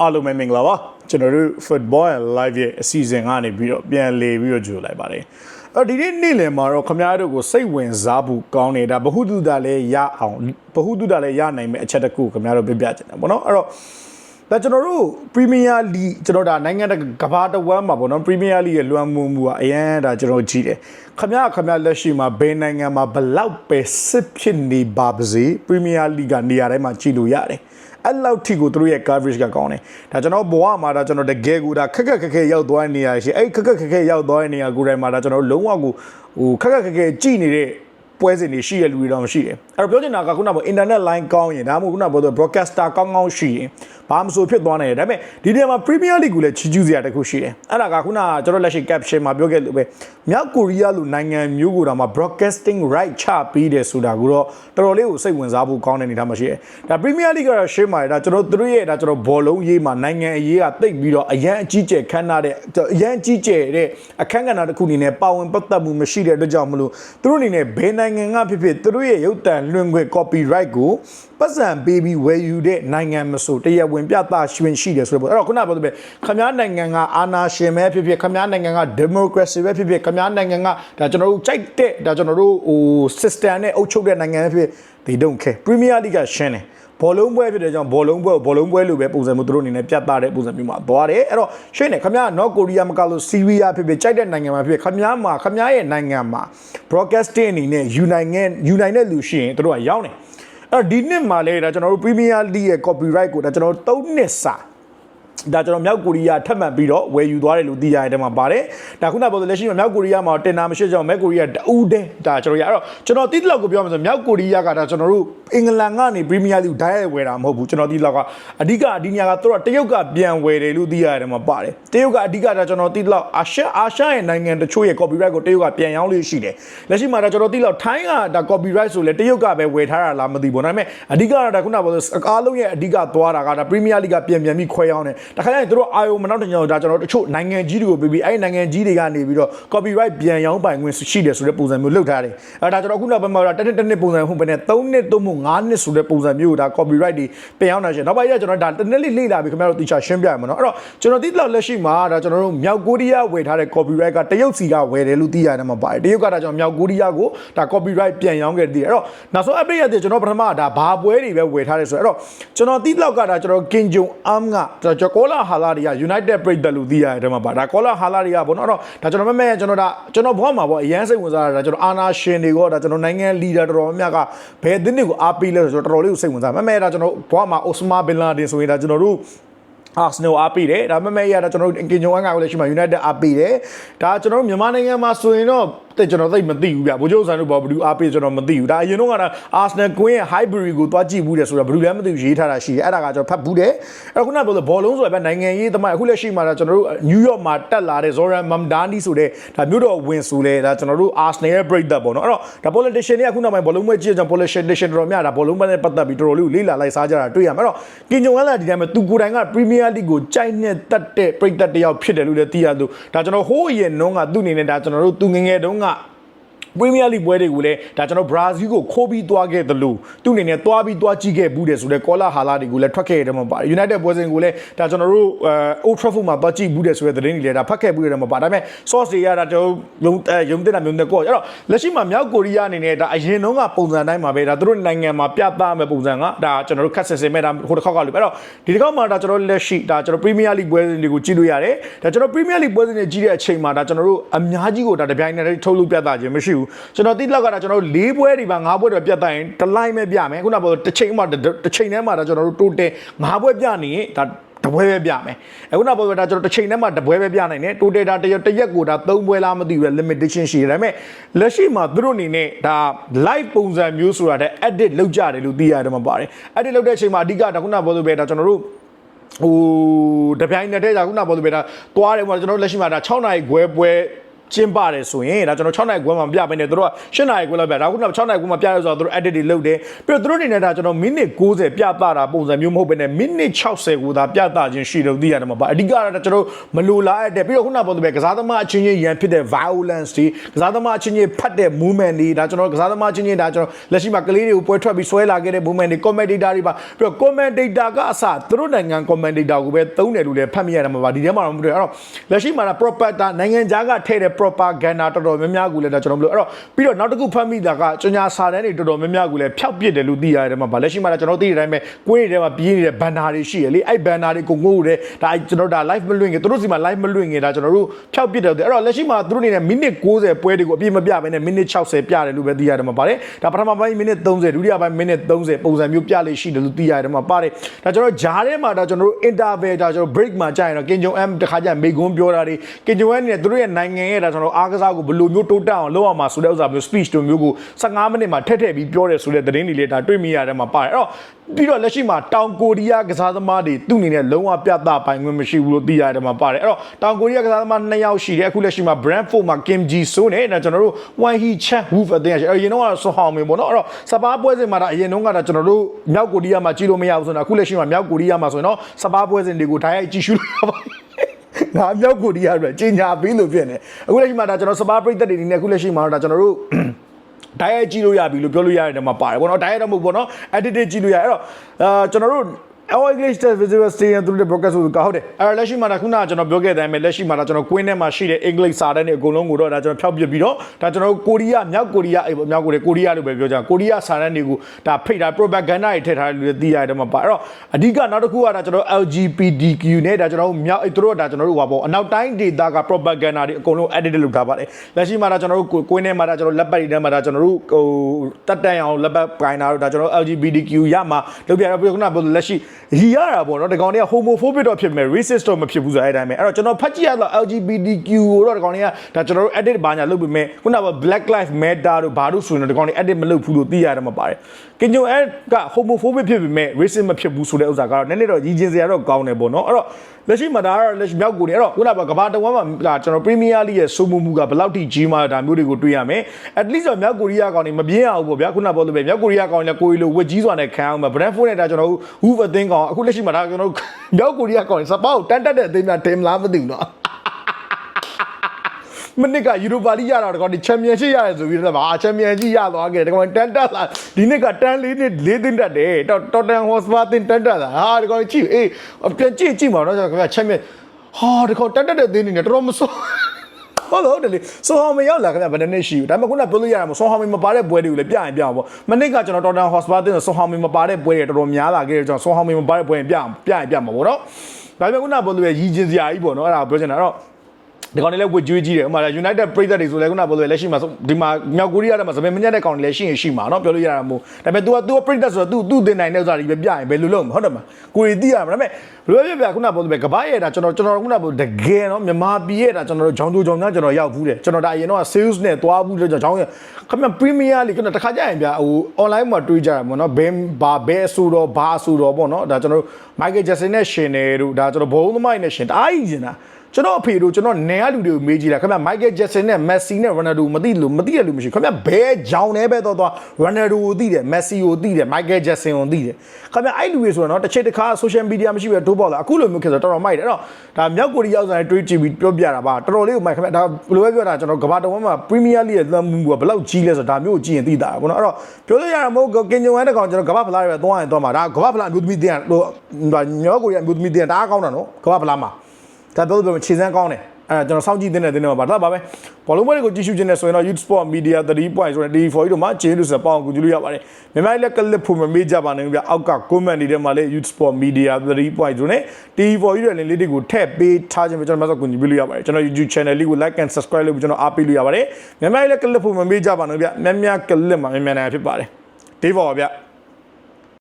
အားလုံးပဲမင်္ဂလာပါကျွန်တော်တို့ football and live ရဲ့အစီအစဉ်ကနေပြီးတော့ပြန်လေပြီးတော့ကြိုလိုက်ပါတယ်အဲ့တော့ဒီနေ့နေ့လယ်မှာတော့ခမရတို့ကိုစိတ်ဝင်စားဖို့ကောင်းနေတာဘ ഹു တုဒလည်းရအောင်ဘ ഹു တုဒလည်းရနိုင်မဲ့အချက်တစ်ခုခမရတို့ပြပြချင်တယ်ပေါ့နော်အဲ့တော့ဒါကျွန်တော်တို့ Premier League ကျွန်တော်ဒါနိုင်ငံတကာကမ္ဘာတစ်ဝန်းမှာပေါ့နော် Premier League ရဲ့လွှမ်းမိုးမှုကအရင်ဒါကျွန်တော်ကြည့်တယ်ခမရခမရလက်ရှိမှာဘယ်နိုင်ငံမှာဘလောက်ပဲစစ်ဖြစ်နေပါပါစေ Premier League ကနေရာတိုင်းမှာကြည့်လို့ရတယ် အဲ့လောက်ထိကိုသူတို့ရဲ့ coverage ကကောင်းတယ်ဒါကျွန်တော်ဘဝမှာဒါကျွန်တော်တကယ်ကိုဒါခက်ခက်ခက်ခက်ရောက်သွားတဲ့နေရာရှိအဲ့ခက်ခက်ခက်ခက်ရောက်သွားတဲ့နေရာကိုယ်တိုင်မှာဒါကျွန်တော်လုံးဝကိုဟိုခက်ခက်ခက်ခက်ကြည့်နေတဲ့ပွဲစဉ်တွေရှိရလူတွေတော့မရှိတယ် အဲ့တော့ပြောချင်တာကခုနက internet line ကောင်းရင်ဒါမှမဟုတ်ခုနကပြောတဲ့ broadcaster ကောင်းကောင်းရှိရင်ဘာမှမဆိုဖြစ်သွားနိုင်တယ်ဒါပေမဲ့ဒီနေရာမှာ Premier League ကိုလည်းချီးကျူးစရာတစ်ခုရှိတယ်အဲ့ဒါကခုနကကျွန်တော်လက်ရှိ caption မှာပြောခဲ့လို့ပဲမြောက်ကိုရီးယားလိုနိုင်ငံမျိုးကိုတော့မှ broadcasting right ချပြီးတယ်ဆိုတာကိုတော့တော်တော်လေးကိုစိတ်ဝင်စားဖို့ကောင်းတဲ့အနေထားမှာရှိတယ်ဒါ Premier League ကတော့ရှင်းပါတယ်ဒါကျွန်တော်တို့ရဲ့ဒါကျွန်တော်ဘောလုံးရေးမှာနိုင်ငံအရေးကတိတ်ပြီးတော့အရန်အကြီးကျယ်ခမ်းနားတဲ့အရန်အကြီးကျယ်တဲ့အခန်းကဏ္ဍတစ်ခုအနေနဲ့ပါဝင်ပတ်သက်မှုမရှိတဲ့အတွက်ကြောင့်မလို့သူတို့အနေနဲ့ဘယ်နိုင်ငံကဖြစ်ဖြစ်သူတို့ရဲ့ရုပ်တံလွှင့်ခွင့် copyright ကိုပတ်စံပေးပြီးဝယ်ယူတဲ့နိုင်ငံမဆိုတရားဝင်ပြသရှင်ရှိတယ်ဆိုတော့အဲ့တော့ခုနကပြောတဲ့ခမားနိုင်ငံကအာဏာရှင်ပဲဖြစ်ဖြစ်ခမားနိုင်ငံက democracy ပဲဖြစ်ဖြစ်ခမားနိုင်ငံကဒါကျွန်တော်တို့ကြိုက်တဲ့ဒါကျွန်တော်တို့ဟို system နဲ့အုပ်ချုပ်တဲ့နိုင်ငံပဲဖြစ်ဖြစ် they don't care Premier League ကရှင်းတယ်ဘောလုံးပွဲဖြစ်တဲ့ကြောင့်ဘောလုံးပွဲကိုဘောလုံးပွဲလိုပဲပုံစံမျိုးသူတို့အနေနဲ့ပြတ်သားတဲ့ပုံစံမျိုးမှာသွားတယ်အဲ့တော့ရှင်းတယ်ခမရနော်ကိုရီးယားမကလို့ဆီးရီးယားဖြစ်ဖြစ်ကြိုက်တဲ့နိုင်ငံမှာဖြစ်ခမရမှာခမရရဲ့နိုင်ငံမှာ broadcasting အနေနဲ့ယူနိုင်တဲ့ယူနိုင်တဲ့လူရှိရင်သူတို့ကရောက်တယ်အဲ့တော့ဒီနှစ်မှာလေဒါကျွန်တော်တို့ Premier League ရဲ့ copyright ကိုဒါကျွန်တော်တို့3နှစ်စာ ဒါကျွန်တော်မြောက်ကိုရီးယားထပ်မံပြီးတော့ဝယ်ယူသွားတယ်လို့သိရတဲ့မှာပါတယ်ဒါခုနပြောတဲ့လက်ရှိမှာမြောက်ကိုရီးယားမှာတင်တာမရှိကြောင်းမြောက်ကိုရီးယားတူးတဲ့ဒါကျွန်တော်ရအဲ့တော့ကျွန်တော်တိတိလောက်ကိုပြောမှဆိုမြောက်ကိုရီးယားကဒါကျွန်တော်တို့အင်္ဂလန်ကနေပရီးမီးယားလိဂ်ဒိုင်းရိုက်ဝယ်တာမဟုတ်ဘူးကျွန်တော်တိတိလောက်ကအဓိကအဒီနေရာကသူတို့တရုတ်ကပြန်ဝယ်တယ်လို့သိရတယ်မှာပါတယ်တရုတ်ကအဓိကဒါကျွန်တော်တိတိလောက်အာရှအာရှရဲ့နိုင်ငံတချို့ရဲ့ copyright ကိုတရုတ်ကပြန်ရောင်းလို့ရှိတယ်လက်ရှိမှာဒါကျွန်တော်တိတိလောက်ထိုင်းကဒါ copyright ဆိုလဲတရုတ်ကပဲဝယ်ထားတာလားမသိဘူးဒါပေမဲ့အဓိကတော့ဒါခုနပြောအကားလုံးရဲ့အဓိကသွားတာကဒါပရီးမီးယားလိဂ်ကပြန်ပြန်ပြီးခွဲရောင်းတယ်တခါကျရင်သူတို့အာယုံမနောက်တစ်ညောင်ဒါကျွန်တော်တချို့နိုင်ငံကြီးတွေကိုပြီးပြီးအဲ့နိုင်ငံကြီးတွေကနေပြီးတော့ copyright ပြန်ရောင်းပိုင်ခွင့်ရှိတယ်ဆိုတဲ့ပုံစံမျိုးလုပ်ထားတယ်အဲဒါကျွန်တော်ခုနကဘယ်မှာတစ်နှစ်တစ်နှစ်ပုံစံဟုတ်ပဲနဲ့3နှစ်3နှစ်5နှစ်ဆိုတဲ့ပုံစံမျိုးဒါ copyright တွေပြန်ရောင်းတာရှင်နောက်ပိုင်းကျကျွန်တော်ဒါတစ်နှစ်လေးလေ့လာပြီးခင်ဗျားတို့တိကျရှင်းပြရမှာနော်အဲ့တော့ကျွန်တော်တိတိလောက်လက်ရှိမှာဒါကျွန်တော်တို့မြောက်ကိုရီးယားဝယ်ထားတဲ့ copyright ကတရုတ်စီကဝယ်တယ်လို့သိရတယ်မှာပါတယ်တရုတ်ကဒါကျွန်တော်မြောက်ကိုရီးယားကိုဒါ copyright ပြန်ရောင်းခဲ့တယ်အဲ့တော့နောက်ဆုံး update ရတယ်ကျွန်တော်ပထမဒါဘာပွဲတွေပဲဝယ်ထားတယ်ဆိုတော့အဲ့တော့ကျွန်တော်တိတိလောက်ကဒါကျွန်တော် Kim Jong Un ကကျွန်တော်ကောလာဟာလာတွေက United ပြည်သက်လို့သိရတယ်တဲ့မှာပါဒါကောလာဟာလာတွေကဘောနော်အဲ့တော့ဒါကျွန်တော်မမဲကျွန်တော်ဒါကျွန်တော်ဘောမှာပေါ့အရန်စိတ်ဝင်စားတာဒါကျွန်တော်အာနာရှင်တွေကဒါကျွန်တော်နိုင်ငံ leader တော်တော်များများကဘယ်သင်းတွေကိုအားပေးလဲဆိုတော့တော်တော်လေးကိုစိတ်ဝင်စားမမဲဒါကျွန်တော်ဘောမှာ Osama bin Laden ဆိုရင်ဒါကျွန်တော်တို့ Arsenal အားပေးတယ်ဒါမမဲရတာကျွန်တော်တို့ကင်ဂျုံအန်ကလည်းရှိမှ United အားပေးတယ်ဒါကျွန်တော်တို့မြန်မာနိုင်ငံမှာဆိုရင်တော့ တဲ့ကျွန်တော်သိမသိဘူးဗျဘိုးချုပ်ဆန်တို့ဘာဘလူးအားပေးကျွန်တော်မသိဘူးဒါအရင်တော့က Arsenal Queen ရဲ့ Highbury ကိုတွားကြည့်ဘူးတယ်ဆိုတော့ဘလူးလည်းမသိဘူးရေးထားတာရှိတယ်အဲ့ဒါကကျွန်တော်ဖတ်ဘူးတယ်အဲ့ခုနကပြောလို့ဘောလုံးဆိုတာဗျနိုင်ငံရေးသမိုင်းအခုလက်ရှိမှာဒါကျွန်တော်တို့ New York မှာတက်လာတဲ့ Zoran Mamdani ဆိုတဲ့ဒါမြို့တော်ဝင်ဆိုလဲဒါကျွန်တော်တို့ Arsenal ရဲ့ break up ပေါ့နော်အဲ့တော့ဒါ politician တွေကအခုနောက်ပိုင်းဘောလုံးပွဲကြည့်ကြအောင် politician တော်တော်များဒါဘောလုံးပွဲနဲ့ပတ်သက်ပြီးတော်တော်လေးကိုလေးလာလိုက်စားကြတာတွေ့ရမှာအဲ့တော့ကင်ဂျုံဝမ်လာဒီတိုင်းမှာသူကိုယ်တိုင်က Premier League ကိုကြိုက်နဲ့တက်တဲ့ပြိသက်တယောက်ဖြစ်တယ်လို့လည်းသိရလို့ဒါကျွန်တော်ဟိုးအရင်နှုန်းကသူ့အနေနဲ့ဒါကျွန်တော်တို့သူငငယ်တုန်းကが ပရီးမီးယားလိပွဲတွေကိုလည်းဒါကျွန်တော်ဘရာဇီးကိုခိုးပြီးသွားခဲ့တယ်လို့သူ့အနေနဲ့သွားပြီးသွားကြည့်ခဲ့ဘူးတယ်ဆိုတော့ကောလာဟာလာတွေကိုလည်းထွက်ခဲ့တယ်မှာပါတယ် United ပွဲစဉ်ကိုလည်းဒါကျွန်တော်တို့အဲ Old Trafford မှာသွားကြည့်ဘူးတယ်ဆိုတဲ့သတင်းတွေလည်းဒါဖတ်ခဲ့ဘူးတယ်မှာပါဒါပေမဲ့ source တွေရတာကျွန်တော်ယုံယုံတဲ့တာမျိုးနဲ့ကိုအဲ့တော့လက်ရှိမှာမြောက်ကိုရီးယားအနေနဲ့ဒါအရင်တုန်းကပုံစံတိုင်းမှာပဲဒါသူတို့နိုင်ငံမှာပြသမဲ့ပုံစံကဒါကျွန်တော်တို့ခက်ဆင်ဆင်မဲ့ဒါဟိုတစ်ခေါက်ကလို့အဲ့တော့ဒီတစ်ခေါက်မှာဒါကျွန်တော်လက်ရှိဒါကျွန်တော် Premier League ပွဲစဉ်တွေကိုကြည့်လို့ရတယ်ဒါကျွန်တော် Premier League ပွဲစဉ်တွေကြည့်တဲ့အချိန်မှာဒါကျွန်တော်တို့အများကြီးကိုဒါတပြိုင်နက်တည်းထုတ်လို့ပြသခြင်းမရှိဘူးကျွန်တော်တိလောက်ကတော့ကျွန်တော်တို့၄ပွဲတွေပါ၅ပွဲတွေပြတ်တိုင်းတစ်လိုက်ပဲပြမယ်ခုနကပြောတစ်ချိန်မှတစ်ချိန်ထဲမှာဒါကျွန်တော်တို့တိုးတယ်၅ပွဲပြနေရင်ဒါတပွဲပဲပြမယ်အခုနောက်ပွဲဒါကျွန်တော်တစ်ချိန်ထဲမှာတပွဲပဲပြနိုင်တယ်တိုးတယ်ဒါတရက်တရက်ကိုဒါ၃ပွဲလားမသိဘူး limitation ရှိတယ်ဒါပေမဲ့လက်ရှိမှာသူတို့အနေနဲ့ဒါ live ပုံစံမျိုးဆိုတာတဲ့ edit လုပ်ကြတယ်လို့သိရတယ်မှာပါတယ် edit လုပ်တဲ့အချိန်မှာအဓိကဒါခုနကပြောလို့ပဲဒါကျွန်တော်တို့ဟိုတပြိုင်နက်တည်းဒါခုနကပြောလို့ပဲဒါသွားတယ်မှာကျွန်တော်တို့လက်ရှိမှာဒါ6နိုင်ခွဲပွဲ ကျင်းပါတယ်ဆိုရင်ဒါကျွန်တော်6နိုင်ခွဲမှာမပြဘဲနဲ့တို့က8နိုင်ခွဲလောက်ပြဒါခုနက6နိုင်ခွဲမှာပြရဆိုတော့တို့ edit တွေလုပ်တယ်ပြီးတော့တို့အနေနဲ့ဒါကျွန်တော်မိနစ်60ပြသတာပုံစံမျိုးမဟုတ်ဘဲနဲ့မိနစ်60ကိုသာပြသခြင်းရှိလို့သိရတယ်မှာပါအဓိကတော့ကျွန်တော်မလိုလားတဲ့ပြီးတော့ခုနကပြောတဲ့ပဲကစားသမားအချင်းချင်းရန်ဖြစ်တဲ့ violence တွေကစားသမားအချင်းချင်းဖတ်တဲ့ movement တွေဒါကျွန်တော်ကစားသမားအချင်းချင်းဒါကျွန်တော်လက်ရှိမှာကလေးတွေကိုပွဲထွက်ပြီးဆွဲလာခဲ့တဲ့ movement တွေ commentator တွေပါပြီးတော့ commentator ကအစသူတို့နိုင်ငံ commentator ကိုပဲသုံးတယ်လို့လည်းဖတ်မိရတယ်မှာပါဒီထဲမှာတော့မတွေ့အဲ့တော့လက်ရှိမှာဒါ propaganda နိုင်ငံခြားကထည့်တဲ့ propaganda တော်တော်များများကိုလည်းဒါကျွန်တော်မလို့အဲ့တော့ပြီးတော့နောက်တစ်ခုဖတ်မိတာကကျွန်ညာစာတန်းတွေတော်တော်များများကိုလည်းဖျောက်ပစ်တယ်လို့သိရတယ်မှာပါလက်ရှိမှာဒါကျွန်တော်သိတဲ့အတိုင်းပဲကွင်းတွေထဲမှာပြေးနေတဲ့ banner တွေရှိရလေအဲ့ banner တွေကိုငို့တယ်ဒါကျွန်တော်ဒါ live မလွှင့်ခင်သူတို့စီမှာ live မလွှင့်ခင်ဒါကျွန်တော်တို့ဖျောက်ပစ်တယ်အဲ့တော့လက်ရှိမှာသူတို့အနေနဲ့မိနစ်60ပွဲတွေကိုအပြည့်မပြဘဲနဲ့မိနစ်60ပြတယ်လို့ပဲသိရတယ်မှာပါတယ်ဒါပထမပိုင်းမိနစ်30ဒုတိယပိုင်းမိနစ်30ပုံစံမျိုးပြလေးရှိတယ်လို့သိရတယ်မှာပါတယ်ဒါကျွန်တော်ဂျားထဲမှာဒါကျွန်တော်တို့ interval ဒါကျွန်တော် break မှာကြာရင်တော့ကင်ဂျုံ M တခါကျမေကွန်းပြောတာတွေကင်ဂျုံ M နဲ့သူတို့ရဲ့နိုင်ငံရဲ့ဒါကျွန်တော်အားကစားကိုဘယ်လိုမျိုးတိုးတက်အောင်လုပ်အောင်မှာဆိုတဲ့ဥစ္စာမျိုး speech တို့မျိုးကို15မိနစ်မှာထက်ထက်ပြီးပြောတယ်ဆိုတဲ့သတင်းတွေလေးဒါတွေ့မိရတယ်မှာပါတယ်အဲ့တော့ပြီးတော့လက်ရှိမှာတောင်ကိုရီးယားကစားသမားတွေသူ့အနေနဲ့လုံးဝပြသပိုင်ခွင့်မရှိဘူးလို့သိရတယ်မှာပါတယ်အဲ့တော့တောင်ကိုရီးယားကစားသမား2ယောက်ရှိတယ်အခုလက်ရှိမှာ Brentford မှာ Kim Ji Soo နဲ့ဒါကျွန်တော်တို့ Wang Hee Chan Wolf အသင်းရရှိအဲ့အရင်တော့ကတော့ဆွဟောင်းမင်းပေါ့နော်အဲ့တော့စပါးပွဲစဉ်မှာဒါအရင်တော့ကတော့ကျွန်တော်တို့မြောက်ကိုရီးယားမှာကြည့်လို့မရဘူးဆိုတော့အခုလက်ရှိမှာမြောက်ကိုရီးယားမှာဆိုရင်တော့စပါးပွဲစဉ်တွေကိုဓာတ်ရိုက်ကြည့်ရှုလို့ရပါတယ် ငါမြောက်ကိုရီးယားအတွက်ကြီးညာပြီးလို့ဖြစ်နေအခုလက်ရှိမှာဒါကျွန်တော်စပါးပရိသတ်တွေနေအခုလက်ရှိမှာတော့ဒါကျွန်တော်တို့ဒိုင်ရက်ကြည့်လို့ရပြီလို့ပြောလို့ရတယ်မှာပါတယ်ပေါ့နော်ဒိုင်ရက်တော့မဟုတ်ပေါ့နော် edited ကြည့်လို့ရအဲ့တော့အာကျွန်တော်တို့ Our English Test Visual Stadium သူတို့ broadcast ကိုကောက်ဟုတ်တယ်အဲ့တော့လက်ရှိမှာဒါခုနကကျွန်တော်ပြောခဲ့တဲ့အတိုင်းပဲလက်ရှိမှာဒါကျွန်တော် Queen ထဲမှာရှိတဲ့ English စာတန်းတွေအကုန်လုံးကိုတော့ဒါကျွန်တော်ဖျောက်ပြပြီးတော့ဒါကျွန်တော်တို့ကိုရီးယားမြောက်ကိုရီးယားအေးမြောက်ကိုရီးယားကိုရီးယားလို့ပဲပြောကြကိုရီးယားစာတန်းတွေကိုဒါဖိတ်တာ propaganda တွေထည့်ထားတယ်လို့သိရတယ်မှာပါအဲ့တော့အဓိကနောက်တစ်ခုကဒါကျွန်တော် LGBTQ နဲ့ဒါကျွန်တော်တို့မြောက်သူတို့ကဒါကျွန်တော်တို့ဟပါပေါ့အနောက်တိုင်းဒေသက propaganda တွေအကုန်လုံး edit လုပ်ထားပါတယ်လက်ရှိမှာဒါကျွန်တော်တို့ကိုင်းထဲမှာဒါကျွန်တော်လက်ပတ်တွေထဲမှာဒါကျွန်တော်တို့ဟိုတက်တန်အောင်လက်ပတ်ပိုင်းတာတို့ဒါကျွန်တော် LGBTQ ရမှာလုပ်ပြရတော့ခုနကပြောလက်ရှိရီရတာပေါ့နော်ဒီကောင်တွေက homophobic တော့ဖြစ်မယ် racist တော့မဖြစ်ဘူးဆိုအဲ့တိုင်းပဲအဲ့တော့ကျွန်တော်ဖတ်ကြည့်ရတော့ LGBTQ ကိုတော့ဒီကောင်တွေကဒါကျွန်တော်တို့ edit ဘာညာလုပ်ပြီးမယ်ခုနက black lives matter တို့ဘာတို့ဆိုရင်တော့ဒီကောင်တွေ edit မလုပ်ဘူးလို့သိရတယ်မှာပါတယ်ကင်ဂျုံအဲ့က homophobic ဖြစ်ပြီးမယ် racist မဖြစ်ဘူးဆိုတဲ့ဥစ္စာကတော့နည်းနည်းတော့ရည်ကျင်စရာတော့ကောင်းတယ်ပေါ့နော်အဲ့တော့လက်ရှိမှာဒါကတော့လက်ရှိမြောက်ကိုနေအဲ့တော့ခုနကကဘာတဝမ်းမှာဒါကျွန်တော် Premier League ရဲ့စိုးမိုးမှုကဘယ်လောက်ထိကြီးမားတာမျိုးတွေကိုတွေ့ရမယ် at least တော့မြောက်ကိုရီးယားကောင်တွေမပြင်းအောင်ပေါ့ဗျာခုနကပြောလို့ပဲမြောက်ကိုရီးယားကောင်တွေလည်းကိုရီလိုဝက်ကြီးစွာနဲ့ခံအောင်မှာ Brentford နဲ့ဒါကျွန်တော်တို့ Hoof အသင်းကောင်အခုလက်ရှိမှာဒါကျွန်တော်တို့မြောက်ကိုရီးယားကောင်တွေစပောက်တန်တက်တဲ့အသင်းများတင်မလားမသိဘူးနော်မနစ်ကယူရိုပါလိရတာတော့ဒီချန်ပီယံရှစ်ရတယ်ဆိုပြီးတော့ဗာချန်ပီယံကြီးရသွားခဲ့တယ်ဒီကောင်တန်တက်လာဒီနှစ်ကတန်လေးနှစ်လေးသိန်းတက်တယ်တော့တော်တန်ဟော့စပါတင်တန်တက်လာဟာဒီကောင်ကြည့်အေးပြန်ကြည့်ကြည့်ပါတော့ကျွန်တော်ချန်ပီယံဟာဒီကောင်တန်တက်တဲ့သင်းနေတော်တော်မစိုး ဟုတ်လို့တယ်လေဆောဟောင်မရောက်လာခင်ဗျဗဒနစ်ရှိဘူးဒါပေမဲ့ခုနပြောလို့ရတာမဆောဟောင်မပါတဲ့ပွဲတွေကိုလည်းပြရင်ပြအောင်ပေါ့မနစ်ကကျွန်တော်တော်တန်ဟော့စပါတင်ဆောဟောင်မပါတဲ့ပွဲတွေတော်တော်များလာခဲ့တယ်ကျွန်တော်ဆောဟောင်မပါတဲ့ပွဲရင်ပြအောင်ပြရင်ပြမှာပေါ့နော်ဒါပေမဲ့ခုနပြောလို့ရရည်ကျင်စရာကြီးပေါ့နော်အဲ့ဒါပြောချင်တာတော့ ဒီကောင်တွေလည်းဝစ်ကြွေးကြီးတယ်ဥမာ United ပြည်သက်တွေဆိုလည်းခုနပြောလို့လက်ရှိမှာဒီမှာမြောက်ကိုရီးယားထဲမှာစပယ်မညက်တဲ့ကောင်တွေလည်းရှိရင်ရှိမှာเนาะပြောလို့ရတာမို့ဒါပေမဲ့ तू က तू ပြည်သက်ဆိုတော့ तू သူ့တင်နိုင်တဲ့ဥစ္စာတွေပဲပြရင်ဘယ်လိုလုပ်မလဲဟုတ်တယ်မကိုရီသိရမှာဒါပေမဲ့ဘယ်လိုပြပြခုနပြောလို့ပဲကဘာရဲ့ဒါကျွန်တော်ကျွန်တော်ခုနပြောတကယ်เนาะမြန်မာပြည်ရဲ့ဒါကျွန်တော်တို့ဂျောင်းတူဂျောင်းများကျွန်တော်ရောက်ဘူးတယ်ကျွန်တော်ဒါအရင်တော့ sales နဲ့တွားဘူးလို့ဂျောင်းရဲ့ခင်ဗျ Premier League ကျွန်တော်တခါကြရင်ဗျာဟို online မှာတွေးကြတာပေါ့เนาะဘယ်ဘာဘယ်အဆိုတော့ဘာအဆိုတော့ပေါ့เนาะဒါကျွန်တော်တို့ Michael Jackson နဲ့ရှင်တယ်တို့ဒါကျွန်တော်ဘုံသမိုင်းနဲ့ရှင်တအားကြီးကျင်တာ ကျွန်တော်အဖေတို့ကျွန်တော်နယ်ကလူတွေကိုမေးကြည့်တာခင်ဗျမိုက်ကယ်ဂျက်ဆင်နဲ့မက်ဆီနဲ့ရိုနယ်ဒိုမသိလို့မသိရလို့မရှိခင်ဗျဘဲဂျောင်းနဲ့ပဲတော့တော့ရိုနယ်ဒိုကိုသိတယ်မက်ဆီကိုသိတယ်မိုက်ကယ်ဂျက်ဆင်ကိုသိတယ်ခင်ဗျအဲ့လူတွေဆိုတော့တစ်ချက်တစ်ခါဆိုရှယ်မီဒီယာမရှိပဲတိုးပေါက်လာအခုလိုမျိုးခေတ်ဆိုတော်တော်မိုက်တယ်အဲ့တော့ဒါမြောက်ကိုရီးယားဆိုင်တွေးကြည့်ပြီးပြောပြတာပါတော်တော်လေးကိုမိုက်ခင်ဗျဒါဘယ်လိုပဲပြောတာကျွန်တော်ကဘာတဝမ်းမှာပရီးမီးယားလိရဲ့သမ်းမှုကဘယ်လောက်ကြီးလဲဆိုတော့ဒါမျိုးကိုကြည့်ရင်သိတာပေါ့နော်အဲ့တော့ပြောလို့ရတာမဟုတ်ကင်ဂျုံဝမ်တကောင်ကျွန်တော်ကဘာဖလားတွေပဲသွားရင်သွားမှာဒါကဘာဖလားအမျိုးသမီးတင်ဟိုမြောက်ကိုရီးယားအမျိုးသမီးတင်ဒါကောင်းတာနော်ကဘာဖလားမှာ ဒါပြောလို့ခြေစမ်းကောင်းတယ်အဲကျွန်တော်စောင့်ကြည့်တဲ့တဲ့တဲ့မှာပါတော့ပါပဲဘောလုံးပွဲတွေကိုကြည့်ရှုခြင်းနဲ့ဆိုရင်တော့ Youth Sport Media 3 point ဆိုတဲ့ TV4 တို့မှာကျေးလို့ဆိုပေါအောင်ကူကြည့်လို့ရပါတယ်မြန်မာလည်းကလစ်ဖို့မမေ့ကြပါနဲ့ဗျအောက်က comment တွေထဲမှာလည်း Youth Sport Media 3 point ဆိုနဲ့ TV4 ရဲ့ link လေးတွေကိုထည့်ပေးထားခြင်းပဲကျွန်တော်မှဆိုကူညီပေးလို့ရပါတယ်ကျွန်တော် YouTube channel လေးကို like and subscribe လုပ်ပြီးကျွန်တော်အားပေးလို့ရပါတယ်မြန်မာလည်းကလစ်ဖို့မမေ့ကြပါနဲ့ဗျမြန်မြန်ကလစ်မှာမြန်မြန်နိုင်ဖြစ်ပါတယ် TV4 ဗျ